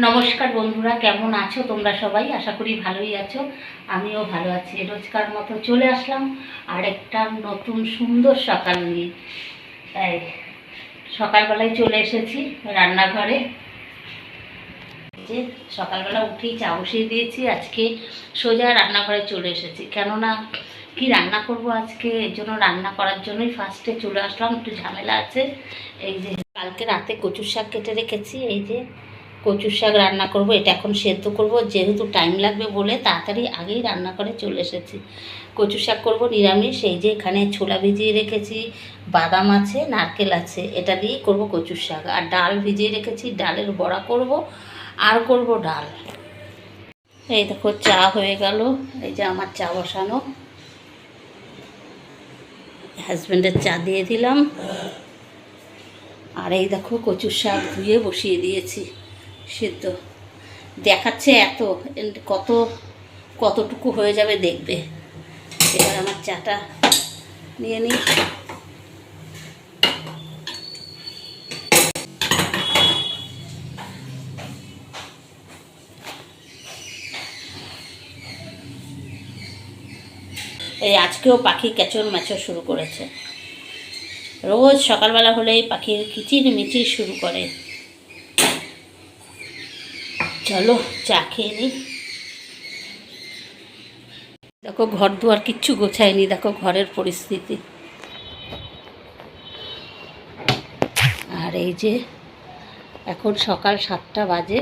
নমস্কার বন্ধুরা, কেমন আছো তোমরা সবাই? আশা করি ভালোই আছো। আমিও ভালো আছি। রোজকার মতো চলে আসলাম আর একটা নতুন সুন্দর সকাল নিয়ে। তাই সকালবেলায় চলে এসেছি রান্নাঘরে। যে সকালবেলা উঠেই চা বসিয়ে দিয়েছি, আজকে সোজা রান্নাঘরে চলে এসেছি। কেননা কি রান্না করব আজকে? এর জন্য রান্না করার জন্যই ফার্স্টে চলে আসলাম। একটু ঝামেলা আছে। এই যে কালকে রাতে কচুর শাক কেটে রেখেছি, এই যে কচুর শাক রান্না করব, এটা এখন সেদ্ধ করব। যেহেতু টাইম লাগবে বলে তাড়াতাড়ি আগেই রান্না করে চলে এসেছি। কচু শাক করব নিরামিষ, এই যে এখানে ছোলা ভিজিয়ে রেখেছি, বাদাম আছে, নারকেল আছে, এটা দিয়েই করব কচুর শাক। আর ডাল ভিজিয়ে রেখেছি, ডালের বড়া করব, আর করব ডাল। এই দেখো, চা হয়ে গেল। এই যে আমার চা বসানো। হাজব্যান্ডের চা দিয়ে দিলাম। আর এই দেখো, কচুর শাক ধুয়ে বসিয়ে দিয়েছি। সিদ্ধ। দেখাচ্ছে এত কত, কতটুকু হয়ে যাবে দেখবে। এবার আমার চাটা নিয়ে নিই। এই আজকেও পাখি ক্যাচর ম্যাচর শুরু করেছে। রোজ সকালবেলা হলেই পাখির কিচির মিচির শুরু করে। চলো, চা খেয়ে নিই। দেখো, ঘর দুয়ার কিচ্ছু গোছায়নি, দেখো ঘরের পরিস্থিতি। আর এই যে, এখন সকাল সাতটা বাজে।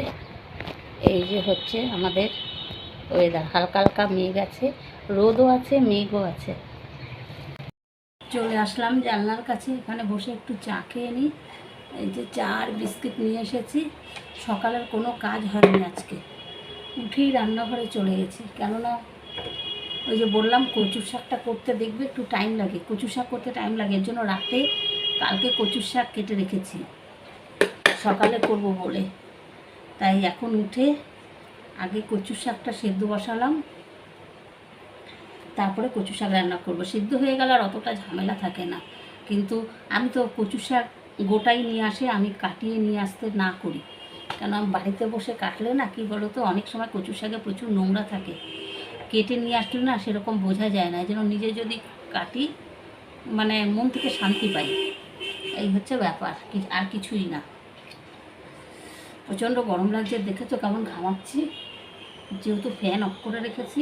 এই যে হচ্ছে আমাদের ওয়েদার হালকা হালকা মেঘ আছে, রোদও আছে, মেঘও আছে। চলে আসলাম জানলার কাছে, এখানে বসে একটু চা খেয়ে নিই। এই যে চা আর বিস্কিট নিয়ে এসেছি। সকালের কোনো কাজ হয়নি আজকে। উঠেই রান্নাঘরে চলে গেছি। কেননা ওই যে বললাম, কচুর শাকটা করতে দেখবে একটু টাইম লাগে। কচু শাক করতে টাইম লাগে। এর জন্য রাতে কালকে কচুর শাক কেটে রেখেছি। সকালে করব বলে। তাই এখন উঠে আগে কচুর শাকটা সেদ্ধ বসালাম। তারপরে কচু শাক রান্না করব। সিদ্ধ হয়ে গেলে আর অতটা ঝামেলা থাকে না। কিন্তু আমি তো কচু শাক গোটাই নিয়ে আসে, আমি কাটিয়ে নিয়ে আসতে না করি। কেন আমি বাড়িতে বসে কাটলে না, কি বলো তো অনেক সময় কচু শাকে প্রচুর নোংরা থাকে। কেটে নিয়ে আসলে না সেরকম বোঝা যায় না যেন নিজে যদি কাটি মানে মন থেকে শান্তি পাই। এই হচ্ছে ব্যাপার আর কিছুই না। প্রচণ্ড গরম লাগছে দেখেছ কেমন ঘামাচ্ছি। যেহেতু ফ্যান অফ করে রেখেছি,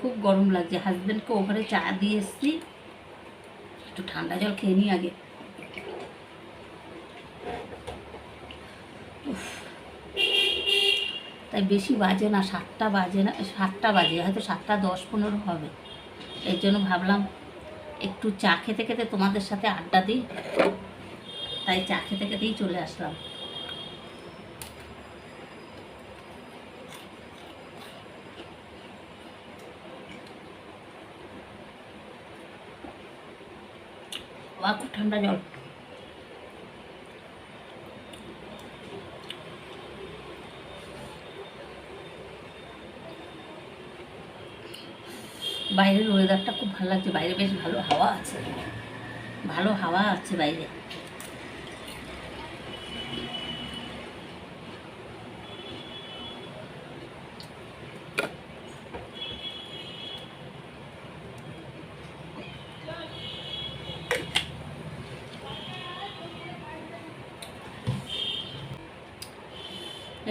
খুব গরম লাগছে। হাজব্যান্ডকে ওভারে চা দিয়ে এসছি। একটু ঠান্ডা জল খেয়ে নিই আগে উফ। তাই বেশি বাজে না, সাতটা বাজে না, সাতটা বাজে, হয়তো সাতটা দশ পনেরো হবে। এর জন্য ভাবলাম একটু চা খেতে খেতে তোমাদের সাথে আড্ডা দিই। তাই চা খেতে খেতেই চলে আসলাম। খুব ঠান্ডা জল। বাইরের ওয়েদারটা খুব ভালো লাগছে। বাইরে বেশ ভালো হাওয়া আছে। ভালো হাওয়া আছে বাইরে।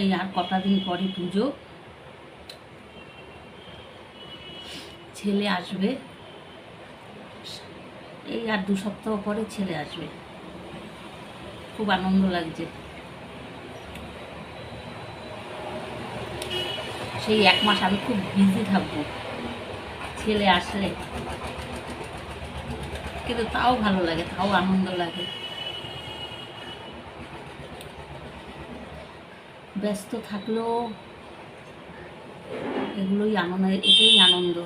এই আর কটা দিন পরে পুজো। ছেলে আসবে। এই আর দু সপ্তাহ পরে ছেলে আসবে। খুব আনন্দ লাগছে। সেই এক মাস আমি খুব বিজি থাকব। ছেলে আসলে। কিন্তু তাও ভালো লাগে, তাও আনন্দ লাগে। ব্যস্ত থাকলেও এগুলোই আনন্দ, এটাই আনন্দ।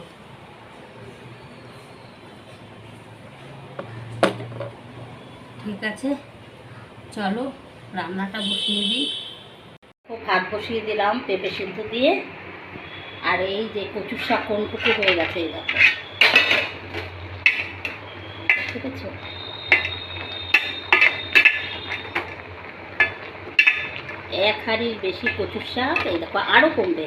ঠিক আছে। চলো, রান্নাটা বসিয়ে দিই। ও ভাত বসিয়ে দিলাম, পেঁপে সিদ্ধ দিয়ে। আর এই যে কচুর শাক কোনটুকু হয়ে গেছে, এই দেখো। ঠিক আছে এক হাঁড়ির বেশি কচুর শাক, এই দেখো আরও কমবে।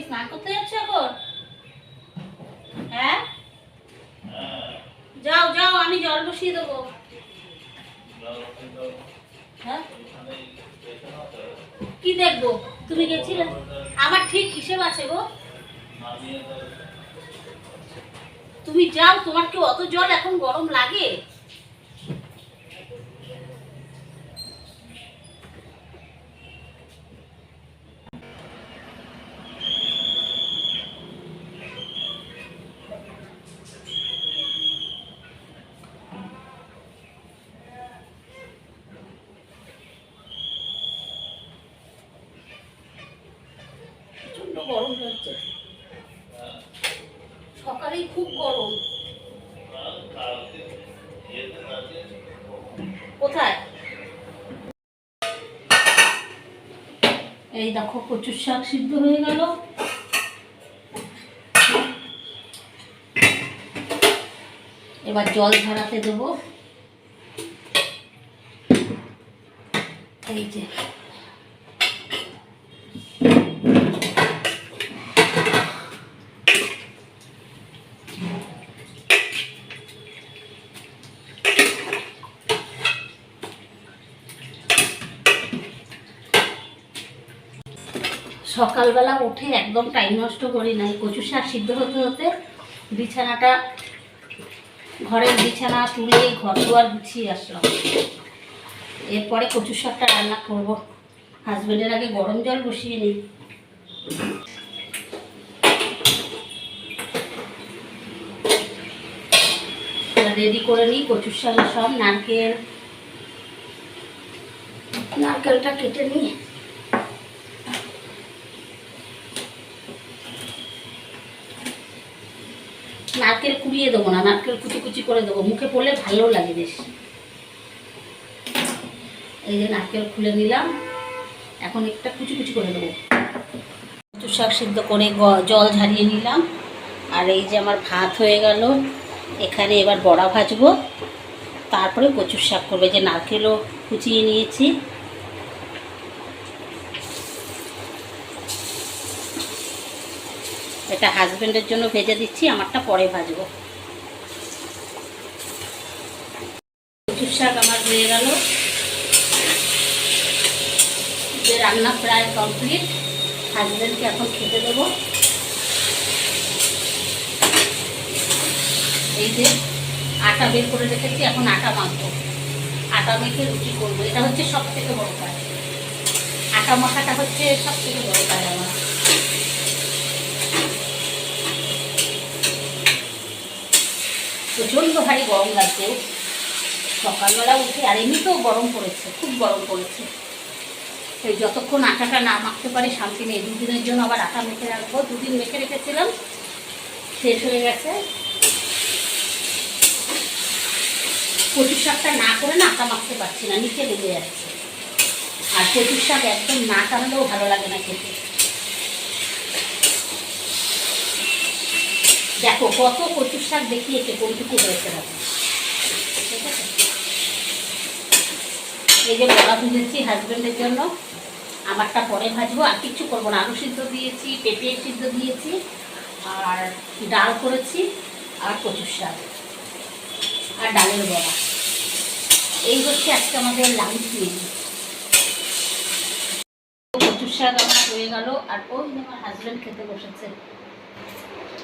কি স্নান করতে যাচ্ছ এখন? হ্যাঁ? যাও যাও, আমি জল বসিয়ে দেবো। হ্যাঁ? কি দেখব? তুমি গেছিলে? আমার ঠিক হিসেব আছে গো। তুমি যাও, তোমার কি অত জল এখন গরম লাগে? গরম লাগছে সকালেই খুব গরম। কোথায়? এই দেখো কচুর শাক সিদ্ধ হয়ে গেল। এবার জল ঝরাতে দেবো। এই যে সকালবেলা উঠে একদম টাইম নষ্ট করি নাই। কচু শাক সিদ্ধ হতে হতে বিছানাটা, ঘরের বিছানা তুলে ঘর দুয়ার গুছিয়ে আসলাম। এরপরে কচু শাকটা রান্না করব। হাজবেন্ডের আগে গরম জল বসিয়ে নিই। রেডি করে নিই কচুর শাকের সব, নারকেল, নারকেলটা কেটে নিই নারকেল কুড়িয়ে দেবো না, নারকেল কুচি কুচি করে দেবো। মুখে পড়লে ভালো লাগে বেশ। এই যে নারকেল খুলে নিলাম। এখন একটা কুচি কুচি করে দেবো। কচু শাক সিদ্ধ করে জল ঝারিয়ে নিলাম। আর এই যে আমার ভাত হয়ে গেল, এখানে এবার বড়া ভাজবো। তারপরে কচুর শাক করবে। যে নারকেলও কুচিয়ে নিয়েছি। এটা হাজব্যান্ডের জন্য ভেজে দিচ্ছি, আমারটা পরে ভাজবো। শাক আমার হয়ে গেল। যে রান্না প্রায় কমপ্লিট, হাজবেন্ডকে এখন খেতে দেবো। এই যে আটা বের করে রেখেছি, এখন আটা মাখবো। আটা মেখে রুটি করব। এটা হচ্ছে সব থেকে বড় কাজ। আটা মাখাটা হচ্ছে সব থেকে বড় কাজ আমার। প্রচণ্ড ভারী গরম লাগছে। সকালবেলা উঠে, আর এমনিতেও গরম পড়েছে, খুব গরম পড়েছে। এই যতক্ষণ আটাটা না মাখতে পারি, শান্তি নেই। দুদিনের জন্য আবার আটা মেখে রাখব। দুদিন মেখে রেখেছিলাম, শেষ হয়ে গেছে। কচুর শাকটা না করে না আটা মাখতে পারছি না, নিচে লেগে যাচ্ছে। আর কচুর শাক একদম না টানলেও ভালো লাগে না খেতে। দেখো, কত কচুর শাক দেখিয়েছে, কোনটুকু হয়েছে দেখো ঠিক আছে? এই যে বড়া ভুজেছি হাজবেন্ডের জন্য, আমারটা পরে ভাজবো, আর কিচ্ছু করব না। আলু সিদ্ধ দিয়েছি, পেঁপে সিদ্ধ দিয়েছি, আর ডাল করেছি, আর কচুর শাক, আর ডালের বড়া। এই হচ্ছে আজকে আমাদের লাঞ্চ মেনু কচুর শাক আমার হয়ে গেল, আর ওই আমার হাজব্যান্ড খেতে বসেছে।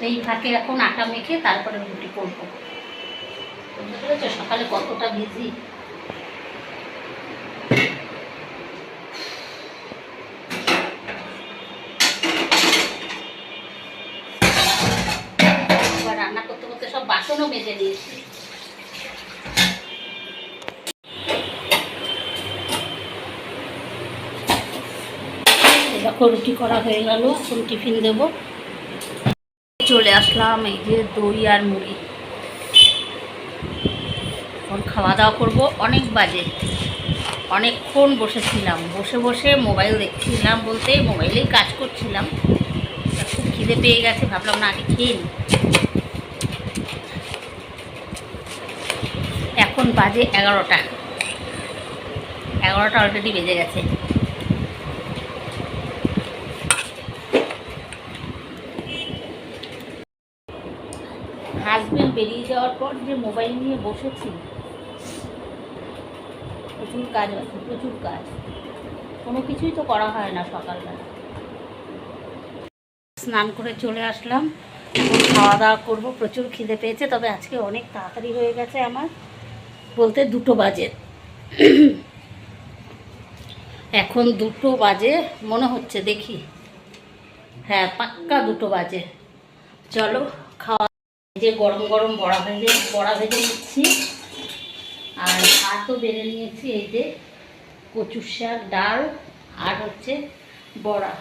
এই ফাঁকে এখন আটা মেখে তারপরে রুটি করব। বুঝতে পেরেছ? সকালে কতটা বিজি রান্না করতে করতে সব বাসনও মেজে নিয়েছি। রুটি করা হয়ে গেল, এখন টিফিন দেব। চলে আসলাম, এই যে দই আর মুড়ি। এখন খাওয়া দাওয়া করব। অনেক বাজে। অনেকক্ষণ বসেছিলাম। বসে বসে মোবাইল দেখছিলাম বলতে, মোবাইলেই কাজ করছিলাম। খুব খিদে পেয়ে গেছে, ভাবলাম না আগে খেয়ে এখন বাজে এগারোটা। এগারোটা অলরেডি বেজে গেছে। বেরিয়ে যাওয়ার পর যে মোবাইল নিয়ে বসেছি, প্রচুর কাজ আছে, প্রচুর কাজ। কোনো কিছুই তো করা হয় না সকালবেলা। স্নান করে চলে আসলাম খাওয়া দাওয়া করব, প্রচুর খিদে পেয়েছে, তবে আজকে অনেক তাড়াতাড়ি হয়ে গেছে আমার, বলতে দুটো বাজে। এখন দুটো বাজে, মনে হচ্ছে দেখি। হ্যাঁ পাক্কা দুটো বাজে। চলো, খাওয়া যে গরম গরম বড়া ভেজে বড়া ভেজে নিচ্ছি। আর ভাতও বেড়ে নিয়েছি এই যে কচুর শাক, ডাল, আর হচ্ছে বড়া।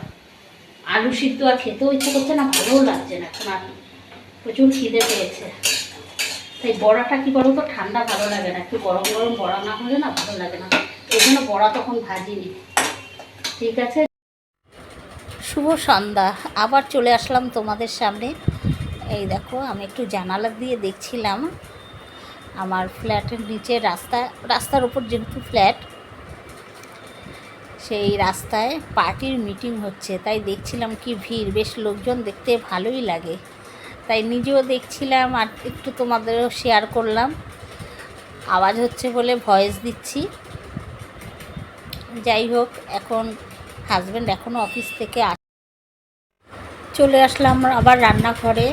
আলু সিদ্ধ আর খেতেও ইচ্ছে করছে না, ভালোও লাগছে না, এখন আর প্রচুর খিদে পেয়েছে। তাই বড়াটা কি বলো তো, ঠান্ডা ভালো লাগে না, একটু গরম গরম বড়া না হলে না ভালো লাগে না। এই জন্য বড়া তখন ভাজিনি। ঠিক আছে? শুভ সন্ধ্যা, আবার চলে আসলাম তোমাদের সামনে। এই দেখো, আমি একটু জানালা দিয়ে দেখছিলাম। আমার ফ্ল্যাটের নিচে রাস্তা, রাস্তার উপর যেহেতু ফ্ল্যাট, সেই রাস্তায় পার্টির মিটিং হচ্ছে, তাই দেখছিলাম কি ভিড়। বেশ লোকজন দেখতে ভালোই লাগে। তাই নিজেও দেখছিলাম আর একটু তোমাদেরও শেয়ার করলাম। আওয়াজ হচ্ছে বলে ভয়েস দিচ্ছি। যাই হোক, এখন হাজব্যান্ড এখনও অফিস থেকে চলে আসলাম আবার রান্নাঘরে।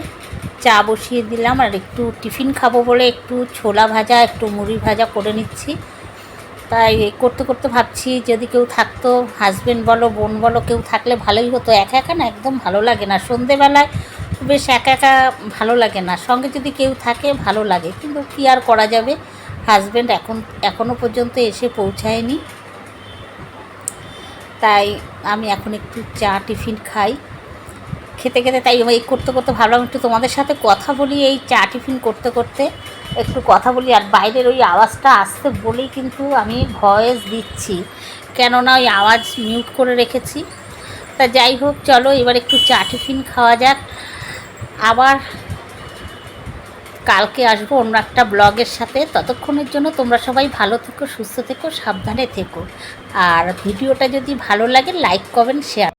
চা বসিয়ে দিলাম আর একটু টিফিন খাব বলে একটু ছোলা ভাজা, একটু মুড়ি ভাজা করে নিচ্ছি। তাই করতে করতে ভাবছি যদি কেউ থাকতো হাজব্যান্ড বলো, বোন বলো, কেউ থাকলে ভালোই হতো। একা একা না, একদম ভালো লাগে না। সন্ধেবেলায় বেশ একা একা ভালো লাগে না। সঙ্গে যদি কেউ থাকে, ভালো লাগে। কিন্তু কী আর করা যাবে? হাজব্যান্ড এখন এখনও পর্যন্ত এসে পৌঁছায়নি। তাই আমি এখন একটু চা টিফিন খাই। খেতে খেতে তাই এই করতে করতে ভাবলাম একটু তোমাদের সাথে কথা বলি, এই চা টিফিন করতে করতে একটু কথা বলি। আর বাইরের ওই আওয়াজটা আসতে বলেই কিন্তু আমি ভয়েস দিচ্ছি, কেননা ওই আওয়াজ মিউট করে রেখেছি। তা যাই হোক, চলো এবার একটু চা টিফিন খাওয়া যাক। আবার কালকে আসব অন্য একটা ব্লগের সাথে। ততক্ষণের জন্য তোমরা সবাই ভালো থেকো, সুস্থ থেকো, সাবধানে থেকো। আর ভিডিওটা যদি ভালো লাগে লাইক কমেন্ট শেয়ার